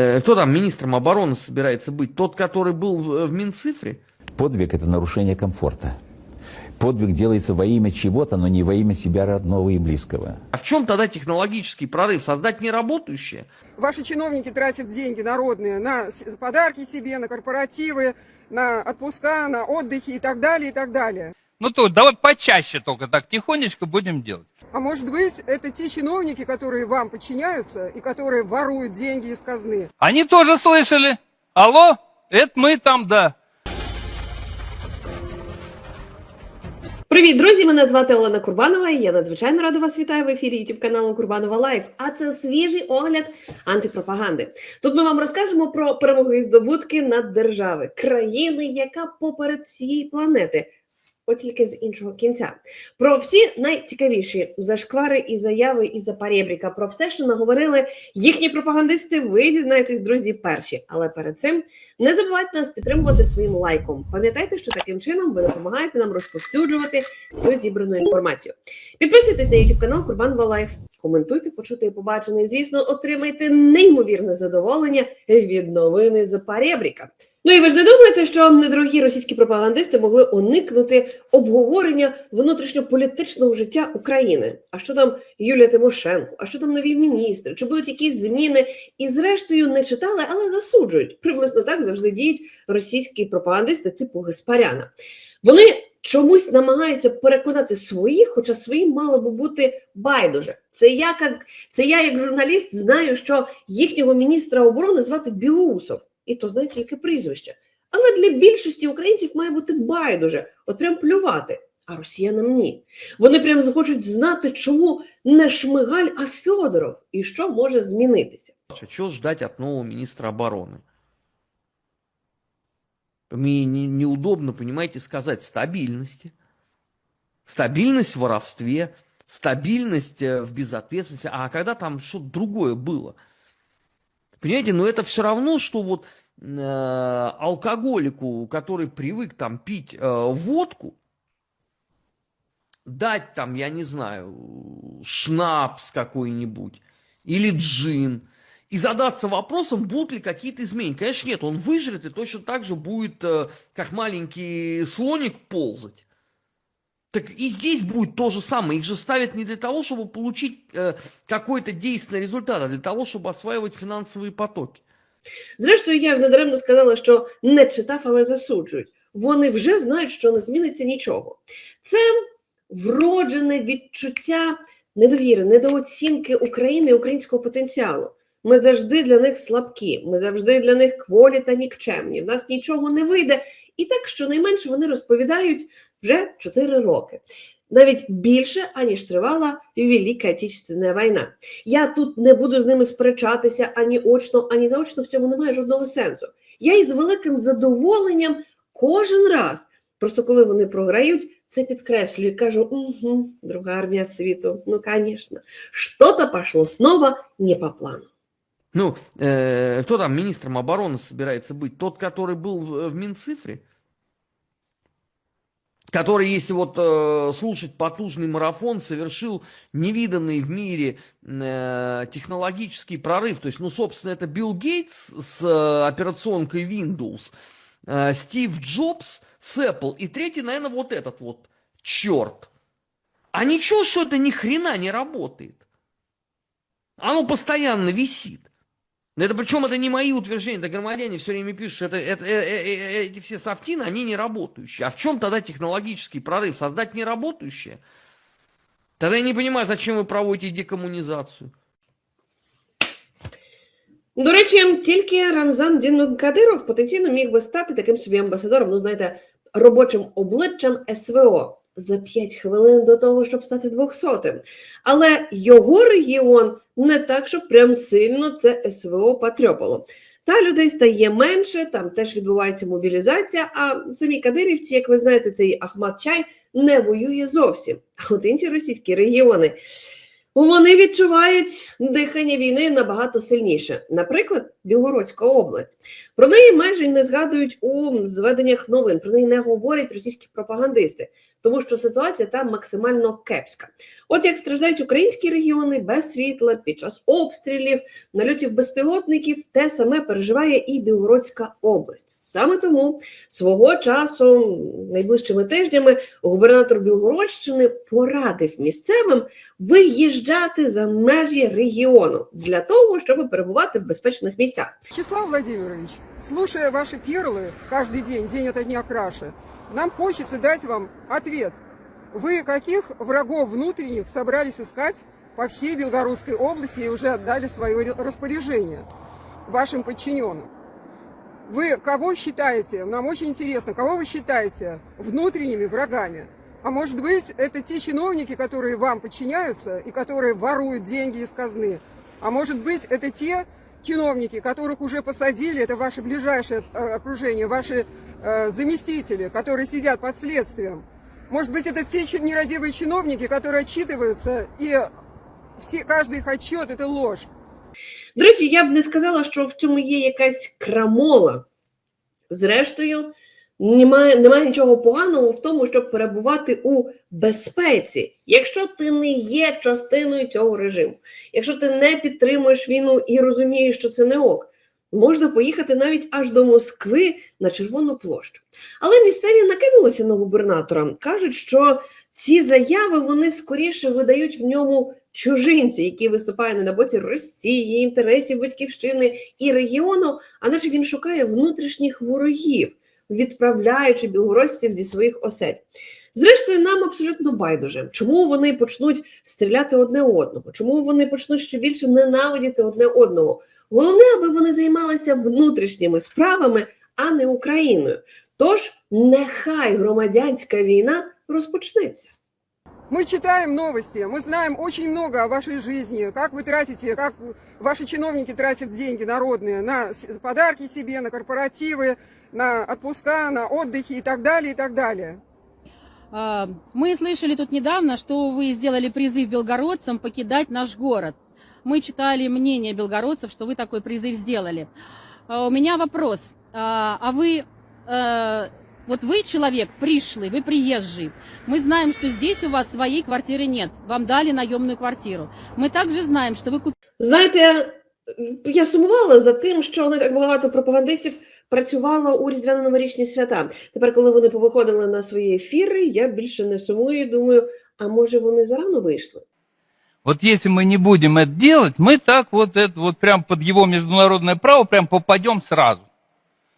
Э, Кто там министром обороны собирается быть? Тот, который был в в Минцифре? Подвиг – это нарушение комфорта. Подвиг делается во имя чего-то, но не во имя себя родного и близкого. А в чем тогда технологический прорыв? Создать неработающее? Ваши чиновники тратят деньги народные на с- подарки себе, на корпоративы, на отпуска, на отдыхи и так далее, и так далее. Ну то давай почаще только так тихонечко будем делать. А может быть, это те чиновники, которые вам подчиняются и которые воруют деньги из казны. Они тоже слышали. Алло, это мы там, да. Привіт, друзі! Мене звати Олена Курбанова. і Я надзвичайно рада вас вітаю в ефірі YouTube каналу Курбанова Лайф. А це свіжий огляд антипропаганди. Тут ми вам розкажемо про перемоги і здобутки над держави, країни, яка поперед всієї планети. От тільки з іншого кінця. Про всі найцікавіші зашквари і заяви і запарєбріка, про все, що наговорили їхні пропагандисти, ви дізнаєтесь, друзі, перші. Але перед цим не забувайте нас підтримувати своїм лайком. Пам'ятайте, що таким чином ви допомагаєте нам розповсюджувати всю зібрану інформацію. Підписуйтесь на YouTube канал Курбанова Лайф. Коментуйте, почути і побачене. Звісно, отримайте неймовірне задоволення від новини з Парєбріка. Ну і ви ж не думаєте, що недорогі російські пропагандисти могли уникнути обговорення внутрішньополітичного життя України? А що там Юлія Тимошенко? А що там нові міністри? Чи будуть якісь зміни? І зрештою не читали, але засуджують. Приблизно так завжди діють російські пропагандисти типу Гаспаряна. Вони чомусь намагаються переконати своїх, хоча своїм мало би бути байдуже. Це я, як, це я, як журналіст, знаю, що їхнього міністра оборони звати Білоусов, і то знаєте, яке прізвище. Але для більшості українців має бути байдуже, от прям плювати. А росіянам ні. Вони прям захочуть знати, чому не Шмигаль, а Федоров, і що може змінитися. Чего ждать от нового министра обороны? Мне не- неудобно, понимаете, сказать стабильности. Стабильность в воровстве, стабильность э, в безответственности. А когда там что-то другое было? Понимаете, но это все равно, что вот э, алкоголику, который привык там пить э, водку, дать там, я не знаю, шнапс какой-нибудь или джин, и задаться вопросом, будут ли какие-то изменения. Конечно, нет, он выжрет и точно так же будет, э, как маленький слоник, ползать. Так и здесь будет то же самое. Их же ставят не для того, чтобы получить э, какой-то действенный результат, а для того, чтобы осваивать финансовые потоки. Зрештою, я ж недаремно сказала, що не читав, але засуджують. Вони вже знають, що не зміниться нічого. Це вроджене відчуття недовіри, недооцінки України і українського потенціалу. Ми завжди для них слабкі, ми завжди для них кволі та нікчемні. В нас нічого не вийде. І так, щонайменше, вони розповідають вже 4 роки. Навіть більше, аніж тривала Велика Отечественна війна. Я тут не буду з ними сперечатися ані очно, ані заочно, в цьому немає жодного сенсу. Я із великим задоволенням кожен раз, просто коли вони програють, це підкреслюю і кажу: угу, друга армія світу, ну, звісно, що-то пошло снова не по плану. Ну, э, кто там министром обороны собирается быть? Тот, который был в, в Минцифре? Который, если вот э, слушать потужный марафон, совершил невиданный в мире э, технологический прорыв. То есть, ну, собственно, это Билл Гейтс с э, операционкой Windows, э, Стив Джобс с Apple, и третий, наверное, вот этот вот черт. А ничего, что это ни хрена не работает. Оно постоянно висит. Но Это причем это не мои утверждения, это громадяне все время пишут, что это, это, э, э, э, эти все софтины, они не работающие. А в чем тогда технологический прорыв? Создать неработающее? Тогда я не понимаю, зачем вы проводите декоммунизацию. До речі, тільки Рамзан Дін Кадиров потенційно міг би стати таким собі амбасадором, ну знаєте, робочим обличчям СВО За 5 хвилин до того, щоб стати 200-тим. Але його регіон не так, щоб прям сильно це СВО потрьопало. Та людей стає менше, там теж відбувається мобілізація. А самі кадирівці, як ви знаєте, цей Ахмад Чай не воює зовсім. А от інші російські регіони вони відчувають дихання війни набагато сильніше. Наприклад, Білгородська область. Про неї майже не згадують у зведеннях новин. Про неї не говорять російські пропагандисти. Тому що ситуація там максимально кепська. От як страждають українські регіони без світла під час обстрілів, нальотів безпілотників, те саме переживає і Білгородська область. Саме тому свого часу, найближчими тижнями, губернатор Білгородщини порадив місцевим виїжджати за межі регіону для того, щоб перебувати в безпечних місцях. Вячеслав Владимирович, слушая ваши перлы каждый день, день ото дня краше, нам хочется дать вам ответ. Вы каких врагов внутренних собрались искать по всей Белгородской области и уже отдали свое распоряжение вашим подчиненным? Вы кого считаете, нам очень интересно, кого вы считаете внутренними врагами? А может быть, это те чиновники, которые вам подчиняются и которые воруют деньги из казны? А может быть, это те чиновники, которых уже посадили, это ваше ближайшее э, окружение, ваши э, заместители, которые сидят под следствием? Может быть, это те чи- нерадивые чиновники, которые отчитываются, и все, каждый их отчет – это ложь? До речі, я б не сказала, що в цьому є якась крамола. Зрештою, немає, немає нічого поганого в тому, щоб перебувати у безпеці, якщо ти не є частиною цього режиму, якщо ти не підтримуєш війну і розумієш, що це не ок, можна поїхати навіть аж до Москви на Червону площу. Але місцеві накинулися на губернатора, кажуть, що ці заяви вони скоріше видають в ньому чужинці, які виступає не на боці Росії, інтересів батьківщини і регіону, а наче він шукає внутрішніх ворогів, відправляючи білгородців зі своїх осель. Зрештою, нам абсолютно байдуже, чому вони почнуть стріляти одне одного, чому вони почнуть ще більше ненавидіти одне одного. Головне, аби вони займалися внутрішніми справами, а не Україною. Тож нехай громадянська війна розпочнеться. Мы читаем новости, мы знаем очень много о вашей жизни, как вы тратите, как ваши чиновники тратят деньги народные на подарки себе, на корпоративы, на отпуска, на отдыхи и так далее, и так далее. А, Мы слышали тут недавно, что вы сделали призыв белгородцам покидать наш город. Мы читали мнение белгородцев, что вы такой призыв сделали. А, У меня вопрос. А а вы, э, вот вы человек пришлый, вы приезжий. Мы знаем, что здесь у вас своей квартиры нет. Вам дали наемную квартиру. Мы также знаем, что вы купили Знаєте, я сумувала за тим, що не так багато пропагандистів працювало у різдвяно-новорічні свята. Тепер, коли вони повиходили на свої ефіри, я більше не сумую і думаю, а може вони зарано вийшли? Вот если мы не будем это делать, мы так вот это вот прям под его международное право прям попадем сразу.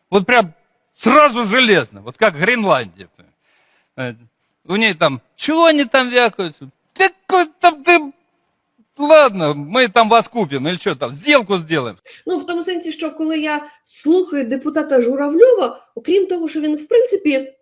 Вот прям сразу железно, вот как Гренландия. Э, У ней там, чего они там вякаются? Да какой там ты... Ладно, мы там вас купим, или что там, сделку сделаем. Ну, в тому сенсі, що коли я слухаю депутата Журавльова, окрім того, що він в принципі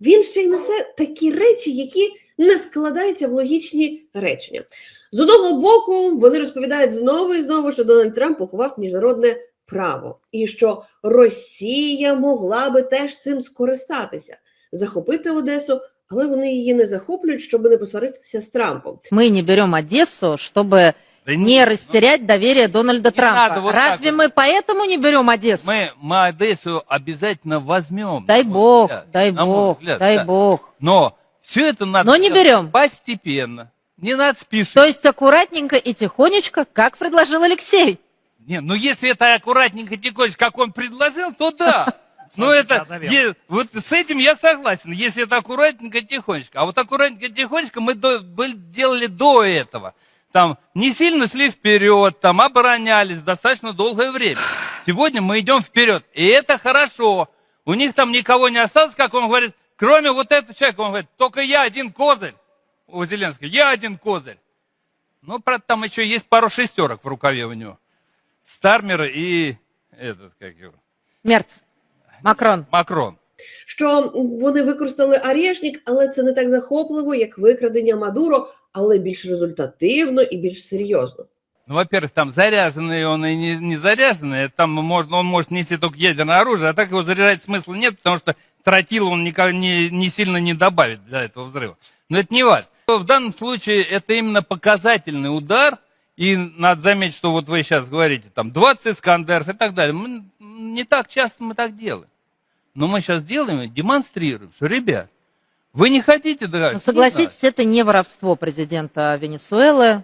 він ще й несе такі речі, які не складаються в логічні речення. З одного боку, вони розповідають знову і знову, що Дональд Трамп поховав міжнародне право, і що Росія могла би теж цим скористатися, захопити Одесу, але вони її не захоплюють, щоб не посваритися з Трампом. Мы не берем Одессу, чтобы Да не растерять доверие Дональда Не Трампа. надо вот так Разве вот. мы поэтому не берем Одессу? Мы, мы Одессу обязательно возьмем. Дай на мой бог, взгляд. дай На мой бог, взгляд, дай да. бог. Но все это надо Но не делать берем. постепенно. Не надо спешить. То есть аккуратненько и тихонечко, как предложил Алексей. Не, ну если это аккуратненько тихонечко, как он предложил, то да. Но это, е- вот с этим я согласен, если это аккуратненько тихонечко. А вот аккуратненько тихонечко мы до- были- делали до этого. Там не сильно шли вперед, там оборонялись достаточно долгое время. Сегодня мы идем вперед, и это хорошо. У них там никого не осталось, как он говорит, кроме вот этого человека, он говорит, только я один козырь у Зеленского, я один козырь. Ну, правда, там еще есть пару шестерок в рукаве у него. Стармер и этот, как его, Мерц, Макрон. Макрон. що вони використали Арєшнік, але це не так захопливо, як викрадення Мадуро, але більш результативно і більш серйозно. Ну, во-первых, там заряженный он и не, не заряженный. Там можно, он может нести только ядерное оружие, а так его заряжать смысла нет, потому что тротил он никак не, не сильно не добавит для этого взрыва. Но это не важно. В данном случае это именно показательный удар, и надо заметить, что вот вы сейчас говорите, там 20 Искандеров и так далее. Мы, не так часто мы так делаем. Но мы сейчас делаем и демонстрируем, что, ребят, Вы не хотите договариваться? Но согласитесь, это не воровство президента Венесуэлы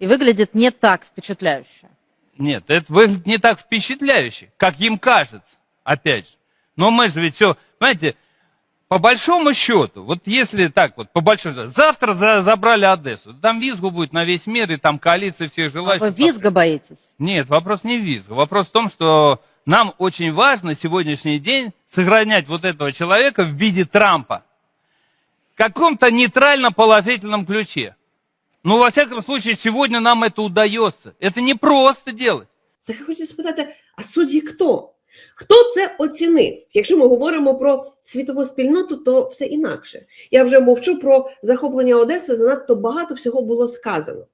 и выглядит не так впечатляюще. Нет, это выглядит не так впечатляюще, как им кажется, опять же. Но мы же ведь все, понимаете, по большому счету, вот если так вот, по большому счету, завтра за- забрали Одессу, там визгу будет на весь мир, и там коалиция всех А желающих. вы визга боитесь? Нет, вопрос не в визгу. Вопрос в том, что нам очень важно сегодняшний день сохранять вот этого человека в виде Трампа. В каком-то нейтрально-положительном ключе. Ну, во всяком случае, сегодня нам это удается. Это не просто делать. Так спитати: а судді хто? Хто це оцінив? Якщо ми говоримо про світову спільноту, то все інакше. Я вже мовчу про захоплення Одеси, занадто багато всього було сказано.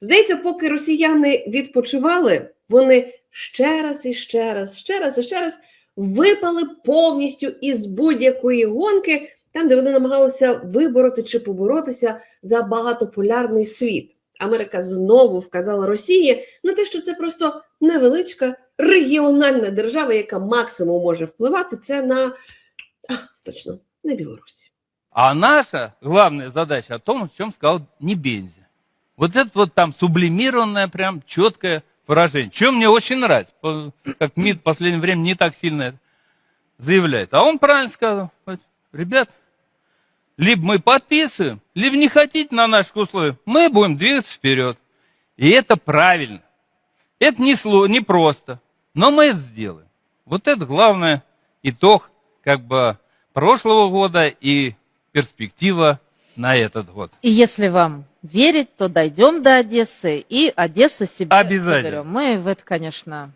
Здається, поки росіяни відпочивали, вони ще раз і ще раз, ще раз і ще раз випали повністю із будь-якої гонки, там, де вони намагалися вибороти чи поборотися за багатополярний світ. Америка знову вказала Росії на те, що це просто невеличка регіональна держава, яка максимум може впливати, це на а, точно на Білорусі. А наша главная задача о том, о чем сказал Небензи. Вот это вот там сублимированное, прям четкое выражение. Что мне очень нравится, по- как МИД в последнее время не так сильно это заявляет. А он правильно сказал, вот, ребят, либо мы подписываем, либо не хотите на наших условиях, мы будем двигаться вперед. И это правильно. Это не, сло, не просто, но мы это сделаем. Вот это главный итог как бы прошлого года и перспектива на этот год. И если вам верить, то дойдем до Одессы и Одессу себе Обязательно. заберем. Мы в это, конечно,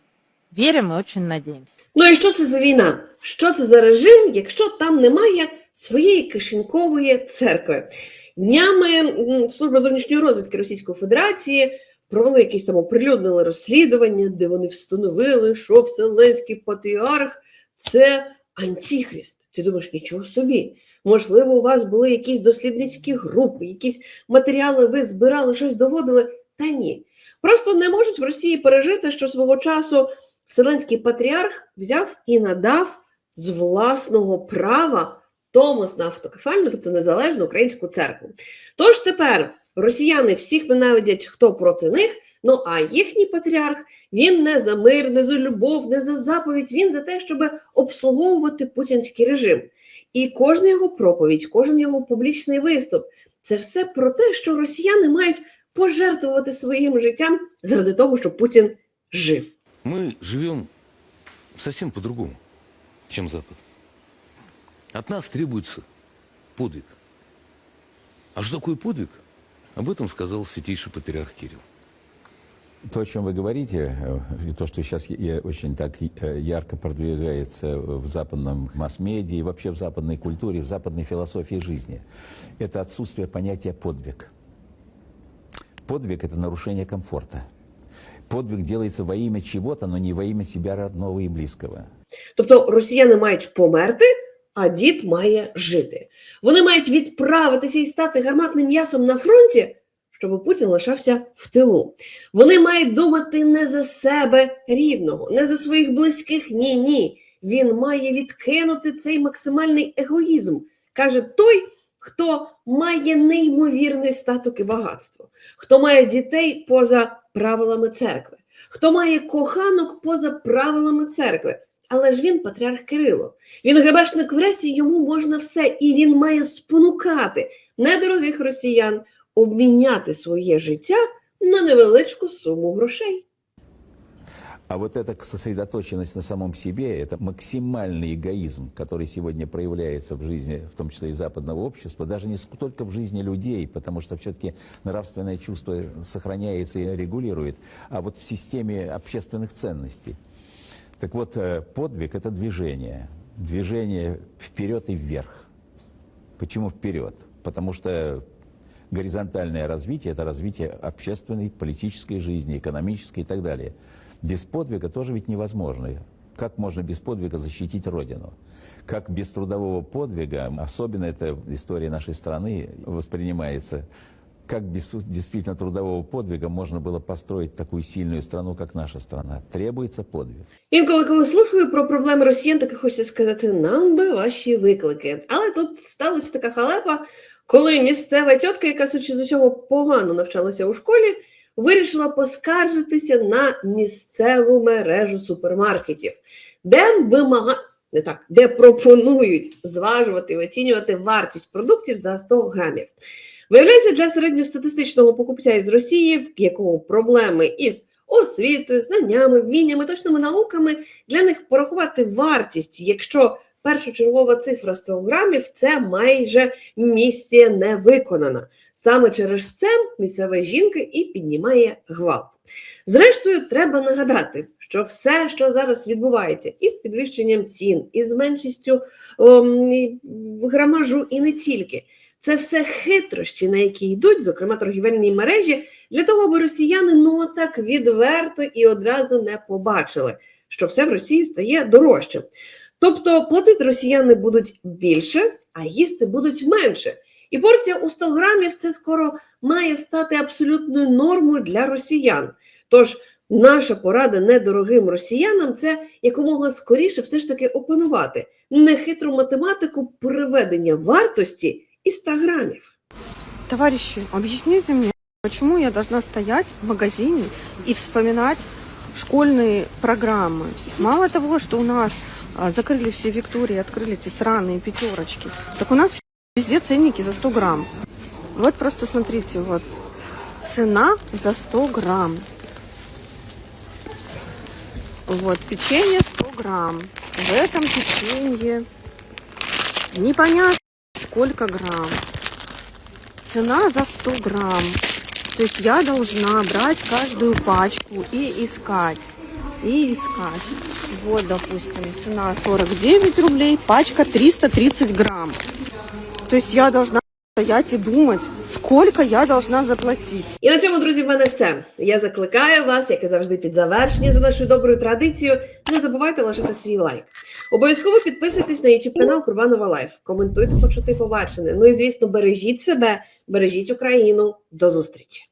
верим и очень надеемся. Ну і що це за війна? Що це за режим, якщо там немає своєї кишенькової церкви? Днями служба зовнішньої розвідки Російської Федерації провели якісь там оприлюднили розслідування, де вони встановили, що Вселенський патріарх це антихрист. Ти думаєш, нічого собі. Можливо, у вас були якісь дослідницькі групи, якісь матеріали ви збирали, щось доводили. Та ні. Просто не можуть в Росії пережити, що свого часу Вселенський патріарх взяв і надав з власного права Томос на автокефальну, тобто незалежну українську церкву. Тож тепер росіяни всіх ненавидять, хто проти них. Ну а їхній патріарх він не за мир, не за любов, не за заповідь, він за те, щоб обслуговувати путінський режим. І кожна його проповідь, кожен його публічний виступ це все про те, що росіяни мають пожертвувати своїм життям заради того, щоб Путін жив. Мы живем совсем по-другому, чем Запад. От нас требуется подвиг. А что такое подвиг? Об этом сказал святейший патриарх Кирилл. То, о чем вы говорите, э, и то, что сейчас я- очень так э, ярко продвигается в западном масс-медиа и вообще в западной культуре, в западной философии жизни, это отсутствие понятия подвиг. Подвиг – это нарушение комфорта. Подвиг делается во имя чего-то, но не во имя себя родного и близкого. Тобто росіяни мають померти, а дід має жити. Вони мають відправитися і стати гарматним м'ясом на фронті, щоб Путін лишався в тилу. Вони мають думати не за себе рідного, не за своїх близьких. Ні, ні. Він має відкинути цей максимальний егоїзм, каже той, хто має неймовірний статок і багатство, хто має дітей поза правилами церкви, хто має коханок поза правилами церкви. Але ж він патріарх Кирило. Він гебешник в ресі, йому можна все, і він має спонукати недорогих росіян обміняти своє життя на невеличку суму грошей. А вот эта сосредоточенность на самом себе, это максимальный эгоизм, который сегодня проявляется в жизни, в том числе и западного общества, даже не столько в жизни людей, потому что все-таки нравственное чувство сохраняется и регулирует, а вот в системе общественных ценностей. Так вот, э, подвиг – это движение. Движение вперед и вверх. Почему вперед? Потому что горизонтальное развитие – это развитие общественной, политической жизни, экономической и так далее. Без подвига тоже ведь невозможно. Как можно без подвига защитить Родину? Как без трудового подвига, особенно это история нашей страны воспринимается как без действительно трудового подвига можно было построить такую сильную страну, как наша страна. Требуется подвиг. Інколи, коли слухаю про проблеми росіян, таки хочеться сказати, нам би ваші виклики. Але тут сталася така халепа, коли місцева тітка, яка судячи з усього погано навчалася у школі, вирішила поскаржитися на місцеву мережу супермаркетів, де вимага... не так, де пропонують зважувати і оцінювати вартість продуктів за 100 грамів. Виявляється, для середньостатистичного покупця із Росії, в якого проблеми із освітою, знаннями, вміннями, точними науками, для них порахувати вартість, якщо першочергова цифра 100 грамів, це майже місія не виконана. Саме через це місцева жінка і піднімає гвалт. Зрештою, треба нагадати, що все, що зараз відбувається, із підвищенням цін, із меншістю ом, грамажу, і не тільки. Це все хитрощі, на які йдуть, зокрема торгівельні мережі, для того, аби росіяни ну так відверто і одразу не побачили, що все в Росії стає дорожчим. Тобто платити росіяни будуть більше, а їсти будуть менше. І порція у 100 грамів це скоро має стати абсолютною нормою для росіян. Тож наша порада недорогим росіянам це якомога скоріше все ж таки опанувати нехитру математику приведення вартості і 100 грамів. Товарищи, объясните мне, почему я должна стоять в магазине и вспоминать школьные программы? Мало того, что у нас а, закрыли все Виктории, открыли эти сраные пятерочки, так у нас везде ценники за 100 грамм. Вот просто смотрите, вот цена за 100 грамм. Вот, печенье 100 грамм. В этом печенье непонятно сколько грамм. Цена за 100 грамм. То есть я должна брать каждую пачку и искать. И искать. Вот, допустим, цена 49 рублей, пачка 330 грамм. То есть я должна стоять и думать, сколько я должна заплатить. І на цьому, друзі, в мене все. Я закликаю вас, як і завжди, під завершення за нашою доброю традицією. Не забувайте лишити свій лайк. Обов'язково підписуйтесь на YouTube канал Курбанова Лайф. Коментуйте, почути побачене. Ну і звісно, бережіть себе, бережіть Україну. До зустрічі!